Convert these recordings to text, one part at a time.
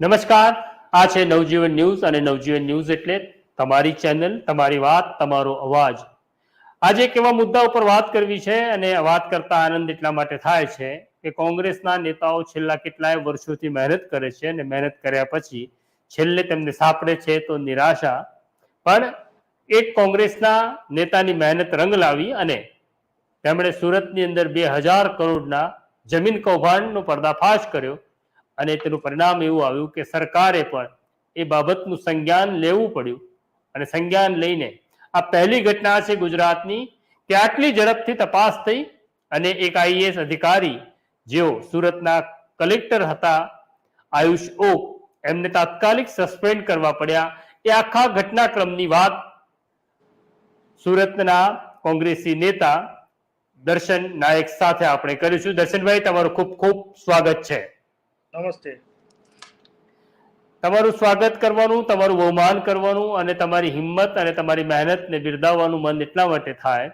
નમસ્કાર. આ છે નવજીવન ન્યૂઝ અને નવજીવન ન્યૂઝ એટલે તમારી ચેનલ, તમારી વાત, તમારો અવાજ. આજે એક એવા મુદ્દા ઉપર વાત કરવી છે અને વાત કરતા આનંદ એટલા માટે થાય છે કે કોંગ્રેસના નેતાઓ છેલ્લા કેટલાય વર્ષોથી મહેનત કરે છે અને મહેનત કર્યા પછી છેલ્લે તેમને સાંપડે છે તો નિરાશા. પણ એક કોંગ્રેસના નેતાની મહેનત રંગ લાવી અને તેમણે સુરતની અંદર બે હજાર કરોડના જમીન કૌભાંડનો પર્દાફાશ કર્યો. અને તેનું પરિણામ એવું આવ્યું કે સરકારે પણ એ બાબતનું સંજ્ઞાન લેવું પડ્યું. અને સંજ્ઞાન લઈને આ પહેલી ઘટના છે ગુજરાતની કે આટલી ઝડપથી તપાસ થઈ અને એક આઈએએસ અધિકારી જેઓ સુરતના કલેક્ટર હતા, આયુષ ઓક, એમને તાત્કાલિક સસ્પેન્ડ કરવા પડ્યા. એ આખા ઘટનાક્રમની વાત સુરતના કોંગ્રેસી નેતા દર્શન નાયક સાથે આપણે કરીશું. દર્શનભાઈ, તમારું ખૂબ ખૂબ સ્વાગત છે. નમસ્તે. તમારું સ્વાગત કરવાનું, તમારું બહુમાન કરવાનું અને તમારી હિંમત અને તમારી મહેનતને બિરદાવવાનું મન એટલા માટે થાય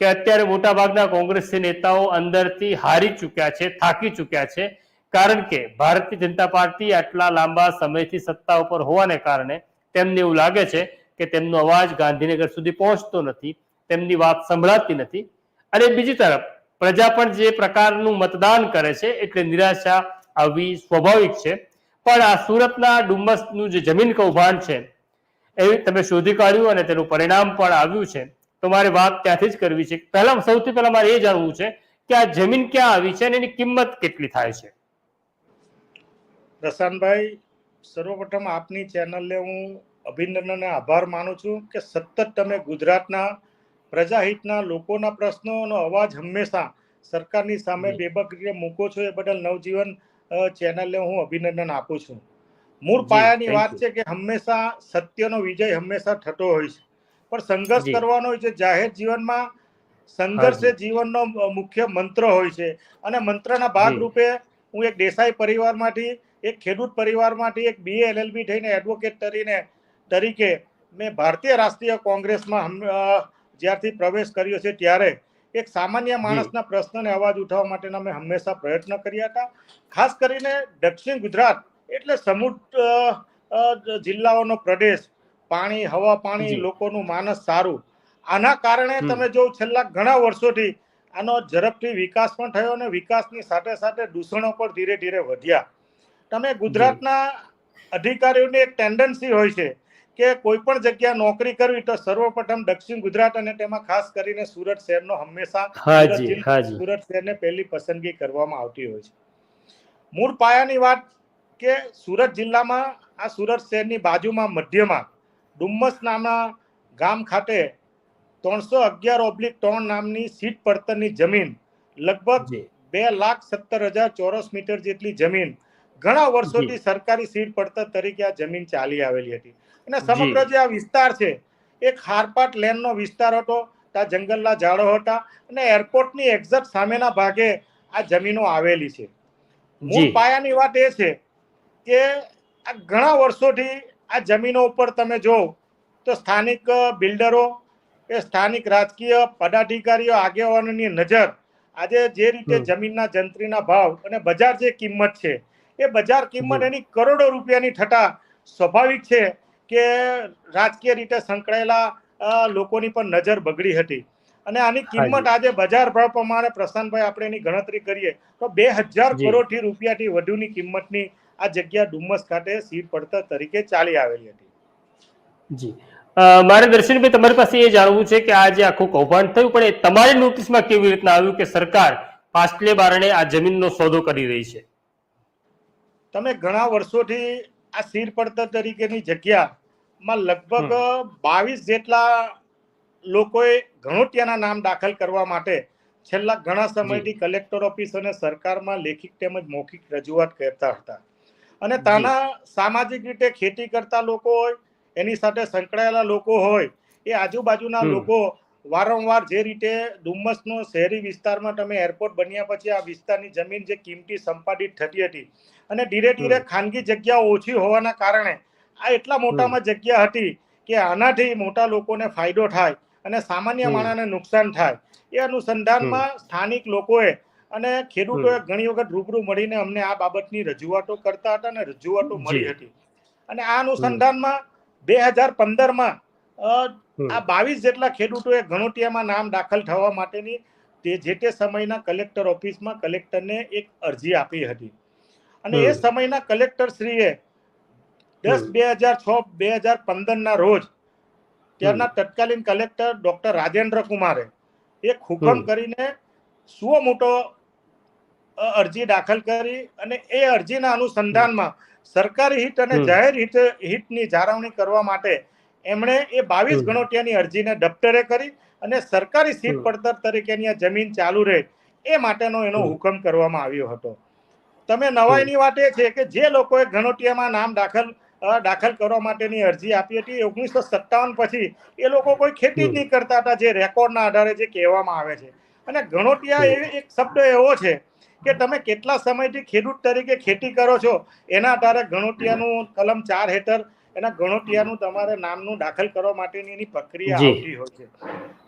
કે અત્યારે મોટાભાગના કોંગ્રેસી નેતાઓ અંદરથી હારી ચૂક્યા છે, થાકી ચૂક્યા છે. કારણ કે ભારતીય જનતા પાર્ટી આટલા લાંબા સમયથી સત્તા ઉપર હોવાને કારણે તેમને એવું લાગે છે કે તેમનો અવાજ ગાંધીનગર સુધી પહોંચતો નથી, તેમની વાત સંભળાતી નથી. અને બીજી તરફ, પ્રજા પણ જે પ્રકારનું મતદાન કરે છે, એટલે નિરાશા આવવી સ્વાભાવિક છે. પણ આ સુરતના ડુમ્મસનું જે જમીન કૌભાંડ છે એ તમે શોધી કાઢ્યું અને તેનું પરિણામ પણ આવ્યું છે. તો મારે વાત ત્યાંથી જ કરવી છે. પહેલા સૌથી પહેલા મારે એ જાણવું છે કે આ જમીન ક્યાં આવી છે અને એની કિંમત કેટલી થાય છે. પ્રશાંતભાઈ સર્વપ્રથમ આપની ચેનલને હું અભિનંદન આભાર માનું છું કે સતત તમે ગુજરાતના પ્રજાહિતના લોકોના પ્રશ્નોનો અવાજ હંમેશા સરકારની સામે. બેબક રીતે મૂકો છો. એ બદલ નવજીવન ચેનલને હું અભિનંદન આપું છું. મૂળ પાયાની વાત છે કે હંમેશા સત્યનો વિજય હંમેશા થતો હોય છે. પણ સંઘર્ષ કરવાનો હોય છે જાહેર જીવનમાં સંઘર્ષ એ જીવનનો મુખ્ય મંત્ર હોય છે. અને મંત્રના ભાગ રૂપે હું એક દેસાઈ પરિવારમાંથી એક ખેડૂત પરિવારમાંથી એક બીએ એલએલબી થઈને એડવોકેટ તરીને તરીકે મેં ભારતીય રાષ્ટ્રીય કોંગ્રેસમાં જ્યારથી પ્રવેશ કર્યો છે ત્યારે એક સામાન્ય માણસના પ્રશ્નને અવાજ ઉઠાવવા માટેના અમે હંમેશા પ્રયત્ન કર્યા હતા. ખાસ કરીને દક્ષિણ ગુજરાત એટલે સમુદ્ર જિલ્લાઓનો પ્રદેશ. પાણી હવા પાણી લોકોનું માનસ સારું. આના કારણે તમે જો છેલ્લા ઘણા વર્ષોથી આનો ઝડપથી વિકાસ પણ થયો અને વિકાસની સાથે સાથે દૂષણો પણ ધીરે ધીરે વધ્યા. તમે ગુજરાતના અધિકારીઓની એક ટેન્ડન્સી હોય છે. કે કોઈ પણ જગ્યા નોકરી કરવી તો સર્વપ્રથમ દક્ષિણ ગુજરાત અને તેમાં ખાસ કરીને સુરત શહેરનો હંમેશા સુરત શહેરને પહેલી પસંદગી કરવામાં આવતી હોય છે. મૂળ પાયાની વાત કે સુરત જિલ્લામાં આ સુરત શહેરની બાજુમાં મધ્યમાં ડુમ્મસ નામના ગામ ખાતે ત્રણસો અગિયાર ઓબ્લિક ત્રણ નામની સીટ પડતરની જમીન લગભગ બે લાખ સત્તર હજાર ચોરસ મીટર જેટલી જમીન ઘણા વર્ષોથી સરકારી સીટ પડતર તરીકે આ જમીન ચાલી આવેલી હતી. અને સમગ્ર જે આ વિસ્તાર છે એક હારપાટ લેનનો વિસ્તાર હતો ત્યાં જંગલના ઝાડો હતા અને એરપોર્ટની એક્ઝેક્ટ સામેના ભાગે આ જમીનો આવેલી છે. મૂળ પાયાની વાત એ છે કે આ ઘણા વર્ષોથી આ જમીનો ઉપર તમે જો તો સ્થાનિક બિલ્ડરો કે સ્થાનિક રાજકીય પદાધિકારીઓ આગેવાનોની નજર આજે જે રીતે જમીનના જંત્રીના ભાવ અને બજાર જે કિંમત છે એ બજાર કિંમત એની કરોડો રૂપિયાની થતા સ્વાભાવિક છે કે રાજકીય રીતે સંકળાયેલા લોકોની પણ નજર બગડી હતી. અને આની કિંમત આજે બજાર ભાવ પ્રમાણે પ્રશાંતભાઈ આપણે એની ગણતરી કરીએ તો બે હજાર. કરોડથી રૂપિયાથી વધુની કિંમતની આ જગ્યા ડુમ્મસ ખાતે સીટ પડતર તરીકે ચાલી આવેલી હતી. જી. મારે દર્શનભાઈ તમારી પાસે એ જાણવું છે કે આ જે આખું કૌભાંડ થયું પણ એ તમારી નોટિસમાં કેવી રીતના આવ્યું કે સરકાર પાછલે બારણે આ જમીનનો સોદો કરી રહી છે? તમે ઘણા વર્ષોથી આ સીર પડતર તરીકેની જગ્યામાં લગભગ બાવીસ જેટલા લોકોએ ઘણોટિયાના નામ દાખલ કરવા માટે છેલ્લા ઘણા સમયથી કલેક્ટર ઓફિસ અને સરકારમાં લેખિત તેમજ મૌખિક રજૂઆત કરતા હતા. અને તાના સામાજિક રીતે ખેતી કરતા લોકો હોય એની સાથે સંકળાયેલા લોકો હોય એ આજુબાજુના લોકો વારંવાર જે રીતે ડુમ્મસનો શહેરી વિસ્તારમાં તમે એરપોર્ટ બન્યા પછી આ વિસ્તારની જમીન જે કિંમતી સંપાદિત થતી હતી અને ધીરે ધીરે ખાનગી જગ્યાઓ ઓછી હોવાના કારણે આ એટલા મોટામાં જગ્યા હતી કે આનાથી મોટા લોકોને ફાયદો થાય અને સામાન્ય. માણસને નુકસાન થાય. એ અનુસંધાનમાં સ્થાનિક લોકોએ અને ખેડૂતોએ ઘણી વખત રૂબરૂ મળીને અમને આ બાબતની રજૂઆતો કરતા હતા અને રજૂઆતો મળી હતી. અને આ અનુસંધાનમાં બે હજાર પંદરમાં આ બાવીસ જેટલા ખેડૂતોએ ઘણોટિયામાં નામ દાખલ થવા માટેની તે જે તે સમયના કલેક્ટર ઓફિસમાં કલેક્ટરને એક અરજી આપી હતી. અને એ સમયના કલેક્ટર શ્રીએ દસ બે હજાર છ બે હજાર પંદરના રોજ ત્યારના તત્કાલીન કલેક્ટર ડોક્ટર રાજેન્દ્ર કુમારે એક હુકમ કરીને સુઓ મોટો અરજી દાખલ કરી અને એ અરજીના અનુસંધાનમાં સરકારી હિત અને જાહેર હિત હિતની જાળવણી કરવા માટે એમણે એ બાવીસ ગણોટિયાની અરજીને દફતરે કરી અને સરકારી સીટ પડતર તરીકેની આ જમીન ચાલુ રહે એ માટેનો એનો હુકમ કરવામાં આવ્યો હતો. તમે નવાઈની વાત એ છે કે જે લોકોએ ગણોટિયામાં નામ દાખલ દાખલ કરવા માટેની અરજી આપી હતી. ઓગણીસો સત્તાવન પછી એ લોકો કોઈ ખેતી જ નહીં કરતા હતા જે રેકોર્ડના આધારે જે કહેવામાં આવે છે. અને ઘણોટિયા એ એક શબ્દ એવો છે કે તમે કેટલા સમયથી ખેડૂત તરીકે ખેતી કરો છો એના આધારે ઘણોટિયાનું કલમ ચાર હેઠળ એના ઘણોટિયાનું તમારે નામનું દાખલ કરવા માટેની એની પ્રક્રિયા આવતી હોય છે.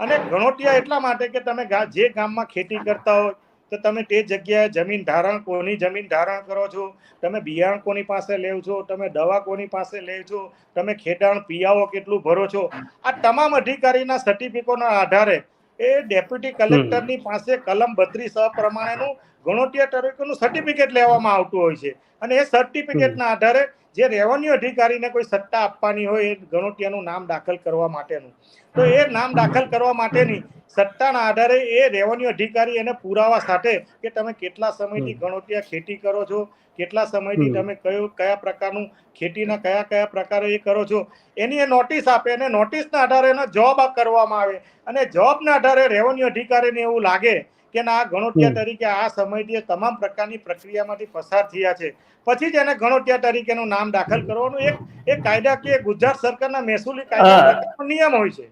અને ઘણોટિયા એટલા માટે કે તમે જે ગામમાં ખેતી કરતા હોય તો તમે તે જગ્યાએ જમીન ધારણ કોની જમીન ધારણ કરો છો? તમે બિયારણ કોની પાસે લેવ છો? તમે દવા કોની પાસે લેવ છો? તમે ખેડાણ પિયાઓ કેટલું ભરો છો? આ તમામ અધિકારીના સર્ટિફિકેટના આધારે એ ડેપ્યુટી કલેક્ટરની પાસે કલમ બત્રીસ પ્રમાણેનું ગણોટિયા તરીકેનું સર્ટિફિકેટ લેવામાં આવતું હોય છે. અને એ સર્ટિફિકેટના આધારે જે રેવન્યુ અધિકારીને કોઈ સત્તા આપવાની હોય એ ગણોટિયાનું નામ દાખલ કરવા માટેનું. તો એ નામ દાખલ કરવા માટેની સત્તાના આધારે એ રેવન્યુ અધિકારી એને પુરાવા સાથે કે તમે કેટલા સમયથી ગણોતિયા ખેતી કરો છો કેટલા સમયથી તમે કયો કયા પ્રકારનું ખેતીના કયા કયા પ્રકારે એ કરો છો એની એ નોટિસ આપે અને નોટિસના આધારે એનો જોબ કરવામાં આવે. અને જોબના આધારે રેવન્યુ અધિકારીને એવું લાગે કે ના આ ગણોટિયા તરીકે આ સમયથી એ તમામ પ્રકારની પ્રક્રિયામાંથી પસાર થયા છે. પછી જ એને ગણોટિયા તરીકેનું નામ દાખલ કરવાનું. એક એક કાયદાકીય ગુજરાત સરકારના મહેસૂલી કાયદા નિયમ હોય છે.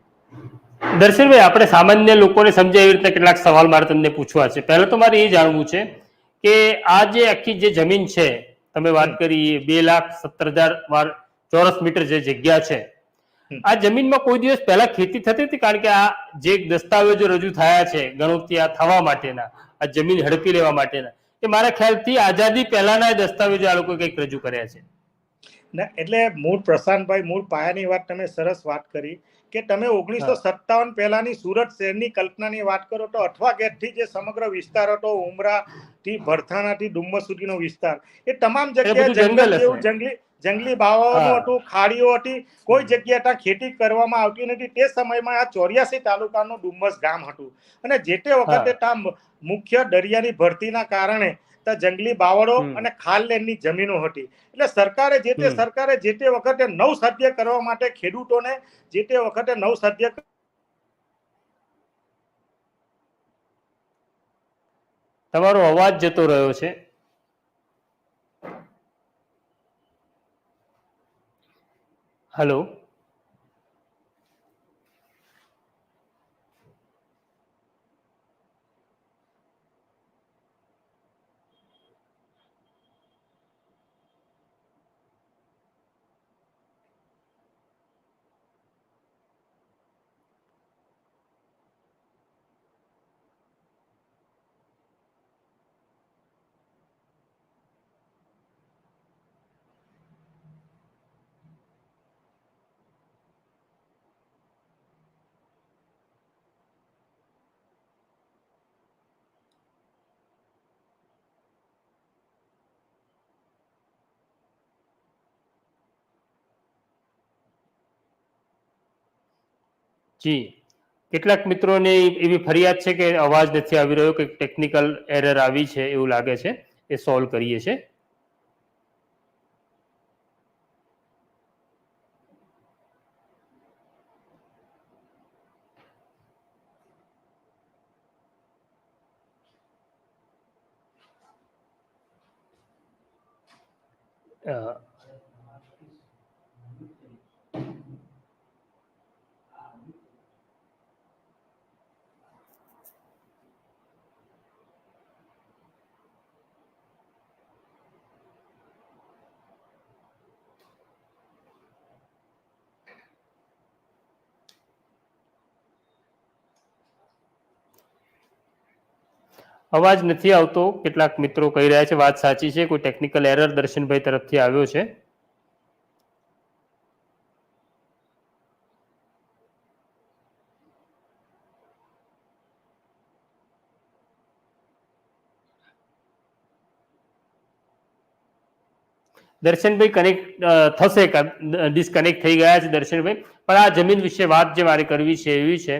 દર્શનભાઈ આપણે સામાન્ય લોકોને સમજાય એવી રીતે કેટલાક સવાલ મારે તમને પૂછવા છે. પહેલા તો મારે એ જાણવું છે કે આ જે આખી જે જમીન છે તમે વાત. કરી બે લાખ સત્તર હજાર ચોરસ મીટર જે જગ્યા છે આ જમીનમાં કોઈ દિવસ પહેલા ખેતી થતી હતી? કારણ કે આ જે દસ્તાવેજો રજૂ થયા છે ગણોતિયા થવા માટેના આ જમીન હડપી લેવા માટેના એ મારા ખ્યાલથી આઝાદી પહેલાના દસ્તાવેજો આ લોકો કંઈક રજૂ કર્યા છે. ના એટલે મૂળ પ્રશાંતભાઈ મૂળ પાયાની વાત તમે સરસ વાત કરી. કે તમે ઓગણીસો સત્તાવન પહેલાની સુરત શહેરની કલ્પનાની વાત કરો તો અઠવા ગેટથી જે સમગ્ર વિસ્તાર હતો ઉમરા થી ભરથાણાથી ડુમ્મસ સુધીનો વિસ્તાર એ તમામ જગ્યાએ જંગલ જંગલ જેવું જંગલી જંગલી બાવાઓનું હતું ખાડીઓ હતી કોઈ જગ્યાએ ત્યાં ખેતી કરવામાં આવતી નથી. તે સમયમાં આ ચોર્યાસી તાલુકાનું ડુમ્મસ ગામ હતું. અને જે તે વખતે ત્યાં મુખ્ય દરિયાની ભરતીના કારણે ત્યાં જંગલી બાવળો. અને ખાલલેનની જમીનો હતી. એટલે સરકારે જે તે સરકારે જે તે વખતે નવ સાધ્ય કરવા માટે ખેડૂતોને જે તે વખતે નવ સાધ્ય તમારો અવાજ જતો રહ્યો છે. હલો. જી. કેટલાક મિત્રોને એવી ફરિયાદ છે કે અવાજ નથી આવી રહ્યો કે ટેકનિકલ એરર આવી છે એવું લાગે છે એ સોલ્વ કરીએ છે. અ, અવાજ નથી આવતો. કેટલાક મિત્રો કહી રહ્યા છે, વાત સાચી છે, કોઈ ટેકનિકલ એરર દર્શનભાઈ તરફથી આવ્યો છે. દર્શનભાઈ કનેક્ટ થશે ડિસ્કનેક્ટ થઈ ગયા છે દર્શનભાઈ. પણ આ જમીન વિશે વાત જે મારે કરવી છે એવી છે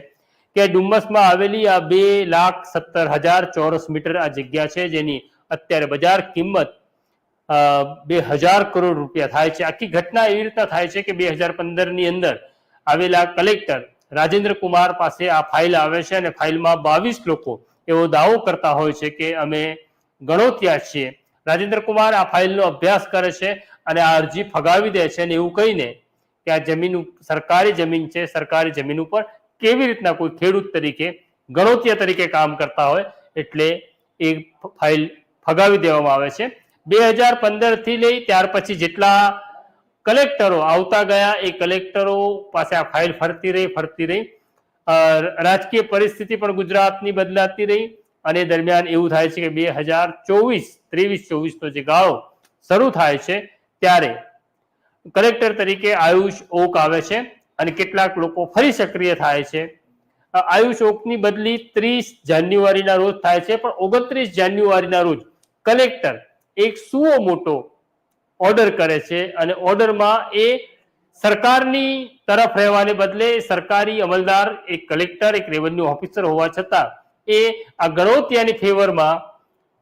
કે ડુમ્મસમાં આવેલી આ બે લાખ સત્તર હજાર ચોરસ મીટર આ જગ્યા છે, જેની અત્યારે બજાર કિંમત બે હજાર કરોડ રૂપિયા થાય છે. આખી ઘટના એવી રીતના થાય છે કે બે હજાર પંદરની અંદર આવેલા કલેક્ટર રાજેન્દ્ર કુમાર પાસે આ ફાઇલ આવે છે અને ફાઇલમાં બાવીસ લોકો એવો દાવો કરતા હોય છે કે અમે ગણોત્યા છીએ. રાજેન્દ્ર કુમાર આ ફાઇલનો અભ્યાસ કરે છે અને આ અરજી ફગાવી દે છે અને એવું કહીને કે આ જમીન સરકારી જમીન છે, સરકારી જમીન ઉપર કેવી રીતના કોઈ ખેડૂત તરીકે, ગણોતિયા તરીકે કામ કરતા હોય, એટલે એ ફાઇલ ફગાવી દેવામાં આવે છે. બે હજાર પંદરથી લઈ ત્યાર પછી જેટલા કલેક્ટરો આવતા ગયા, એ કલેક્ટરો પાસે આ ફાઇલ ફરતી રહી ફરતી રહી. રાજકીય પરિસ્થિતિ પણ ગુજરાતની બદલાતી રહી અને દરમિયાન એવું થાય છે કે બે હજાર ચોવીસ, ત્રેવીસ, ચોવીસનો જે ગાળો શરૂ થાય છે, ત્યારે કલેક્ટર તરીકે આયુષ ઓક આવે છે. અને કેટલાક લોકો ફરી સક્રિય થાય છે. આયુષ ઓકની બદલી ત્રીસ જાન્યુઆરીના રોજ થાય છે, પણ ઓગણત્રીસ જાન્યુઆરીના રોજ કલેક્ટર એક સુઓ મોટો ઓર્ડર કરે છે અને ઓર્ડરમાં એ સરકારની તરફ રહેવાને બદલે સરકારી અમલદાર, એક કલેક્ટર, એક રેવન્યુ ઓફિસર હોવા છતાં એ આ ગણોતિયાની ફેવરમાં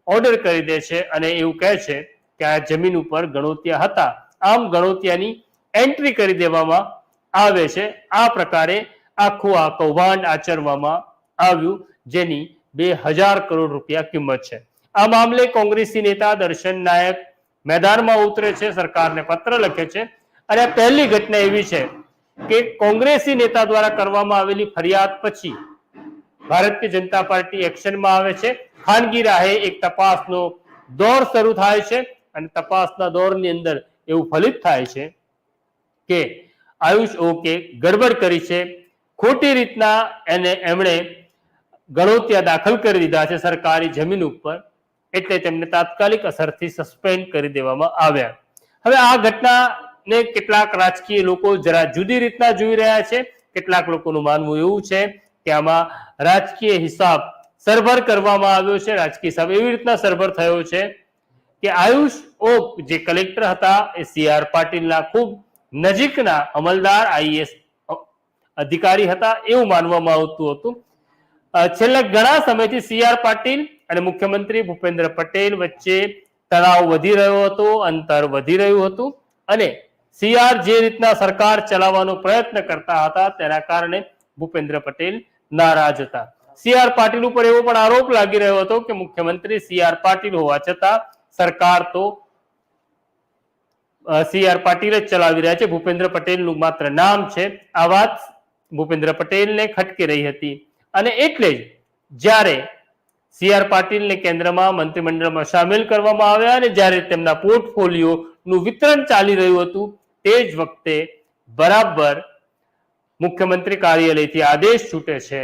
ઓર્ડર કરી દે છે અને એવું કહે છે કે આ જમીન ઉપર ગણોતિયા હતા. આમ ગણોતિયાની એન્ટ્રી કરી દેવામાં આવે છે. આ પ્રકારે આખું આ કૌભાંડ આચરવામાં આવ્યું, જેની બે હજાર કરોડ રૂપિયા કિંમત છે. આ મામલે કોંગ્રેસી નેતા દર્શન નાયક મેદાનમાં ઉતરે છે, સરકારને પત્ર લખે છે. અને પહેલી ઘટના એવી છે કે કોંગ્રેસી નેતા દ્વારા કરવામાં આવેલી ફરિયાદ પછી ભારતીય જનતા પાર્ટી એક્શનમાં આવે છે. ખાનગી રાહે એક તપાસનો દોર શરૂ થાય છે અને તપાસના દોરની અંદર એવું ફલિત થાય છે કે આયુષ ઓકે ગડબડ કરી છે. ખોટી રીતના એને એમણે ગણોતિયા દાખલ કરી દીધા છે સરકારી જમીન ઉપર, એટલે તેમને તાત્કાલિક અસરથી સસ્પેન્ડ કરી દેવામાં આવ્યા. હવે આ ઘટનાને કેટલાક રાજકીય લોકો જરા જુદી રીતના જોઈ રહ્યા છે. કેટલાક લોકોનું માનવું એવું છે કે આમાં રાજકીય હિસાબ સરભર કરવામાં આવ્યો છે. રાજકીય હિસાબ એવી રીતના સરભર થયો છે કે આયુષ ઓક જે કલેક્ટર હતા એ સી આર પાટીલના ખૂબ નજીકના અમલદાર આઈએસ અધિકારી હતા એવું માનવામાં આવતું હતું. છેલ્લા ઘણા સમયથી સી આર પાટીલ અને મુખ્યમંત્રી ભૂપેન્દ્ર પટેલ વચ્ચે તણાવ વધી રહ્યો હતો, અંતર વધી રહ્યું હતું અને સીઆર જે રીતના સરકાર ચલાવવાનો પ્રયત્ન કરતા હતા તેના કારણે ભૂપેન્દ્ર પટેલ નારાજ હતા. સીઆર પાટીલ ઉપર એવો પણ આરોપ લાગી રહ્યો હતો કે મુખ્યમંત્રી સીઆર પાટીલ હોવા છતાં સરકાર તો સી આર પાટીલ જ ચલાવી રહ્યા છે. ભૂપેન્દ્ર પટેલનું માત્ર નામ છે. આ વાત ભૂપેન્દ્ર પટેલને ખટકી રહી હતી. અને એટલે જ જ્યારે સી આર પાટીલને કેન્દ્રમાં મંત્રીમંડળમાં સામેલ કરવામાં આવ્યા અને જ્યારે તેમના પોર્ટફોલિયોનું વિતરણ ચાલી રહ્યું હતું, તે જ વખતે બરાબર મુખ્યમંત્રી કાર્યાલયથી આદેશ છૂટે છે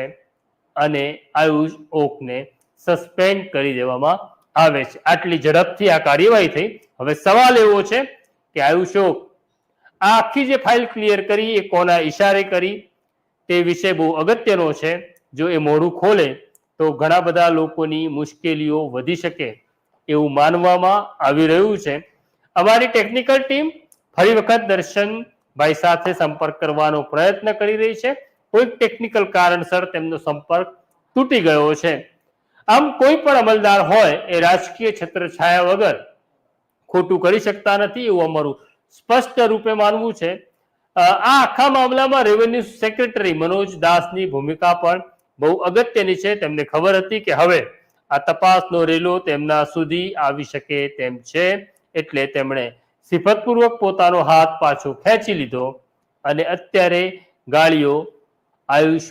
અને આયુષ ઓકને સસ્પેન્ડ કરી દેવામાં આવે છે. આટલી ઝડપથી આ કાર્યવાહી થઈ. હવે સવાલ એવો છે કે આવ્યું ઓક આ આખી જે ફાઇલ ક્લિયર કરી, એ કોના ઈશારે કરી, તે વિશે બહુ અગત્યનો છે. જો એ મોઢું ખોલે, તો ઘણા બધા લોકોની મુશ્કેલીઓ વધી શકે એવું માનવામાં આવી રહ્યું છે. અમારી ટેકનિકલ ટીમ ફરી વખત દર્શનભાઈ સાથે સંપર્ક કરવાનો પ્રયત્ન કરી રહી છે. કોઈક ટેકનિકલ કારણસર તેમનો સંપર્ક તૂટી ગયો છે. આમ કોઈ પણ અમલદાર હોય, એ રાજકીય છત્રછાયા વગર ખોટું કરી શકતા નથી એવું અમારું સ્પષ્ટ રૂપે માનવું છે. આ આખા મામલામાં રેવન્યુ સેક્રેટરી મનોજ દાસની ભૂમિકા પણ બહુ અગત્યની છે. તેમને ખબર હતી કે હવે આ તપાસનો રેલો તેમના સુધી આવી શકે તેમ છે એટલે તેમણે સિફતપૂર્વક પોતાનો હાથ પાછો ખેંચી લીધો અને અત્યારે ગાળીઓ આયુષ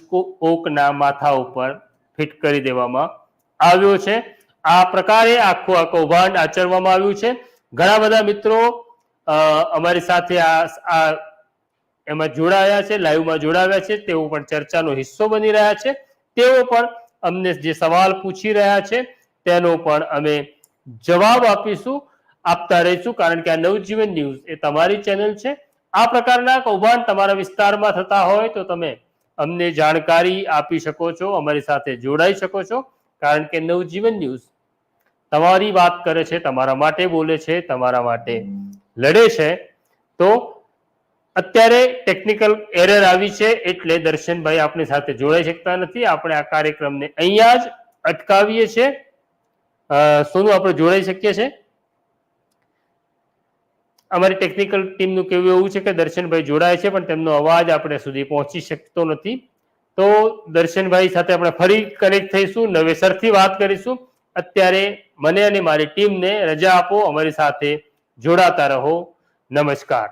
ઓકના માથા ઉપર ફિટ કરી દેવામાં આવ્યો છે. આ પ્રકારે આખું આ કૌભાંડ આચરવામાં આવ્યું છે. ઘણા બધા મિત્રો અમારી સાથે આ એમાં જોડાયા છે, લાઈવમાં જોડાવ્યા છે, તેઓ પણ ચર્ચાનો હિસ્સો બની રહ્યા છે. તેઓ પણ અમને જે સવાલ પૂછી રહ્યા છે, તેનો પણ અમે જવાબ આપીશું, આપતા રહીશું, કારણ કે આ નવજીવન ન્યૂઝ એ તમારી ચેનલ છે. આ પ્રકારના કૌભાંડ તમારા વિસ્તારમાં થતા હોય તો તમે અમને જાણકારી આપી શકો છો, અમારી સાથે જોડાઈ શકો છો, કારણ કે નવજીવન ન્યૂઝ તમારી વાત કરે છે, તમારા માટે બોલે છે, તમારા માટે લડે છે, તો અત્યારે ટેકનિકલ એરર આવી છે એટલે દર્શનભાઈ આપણી સાથે જોડાઈ શકતા નથી. આપણે આ કાર્યક્રમને અહીંયા જ અટકાવીએ છીએ. સોનું, આપણે જોડાઈ શકીએ છીએ? અમારી ટેકનિકલ ટીમનું કેવું એવું છે કે દર્શનભાઈ જોડાય છે, પણ તેમનો અવાજ આપણે સુધી પહોંચી શકતો નથી. તો દર્શનભાઈ સાથે આપણે ફરી કનેક્ટ થઈશું, નવેસરથી વાત કરીશું. અત્યારે મને અને મારી ટીમને રજા આપો અમારી સાથે જોડાતા રહો. નમસ્કાર.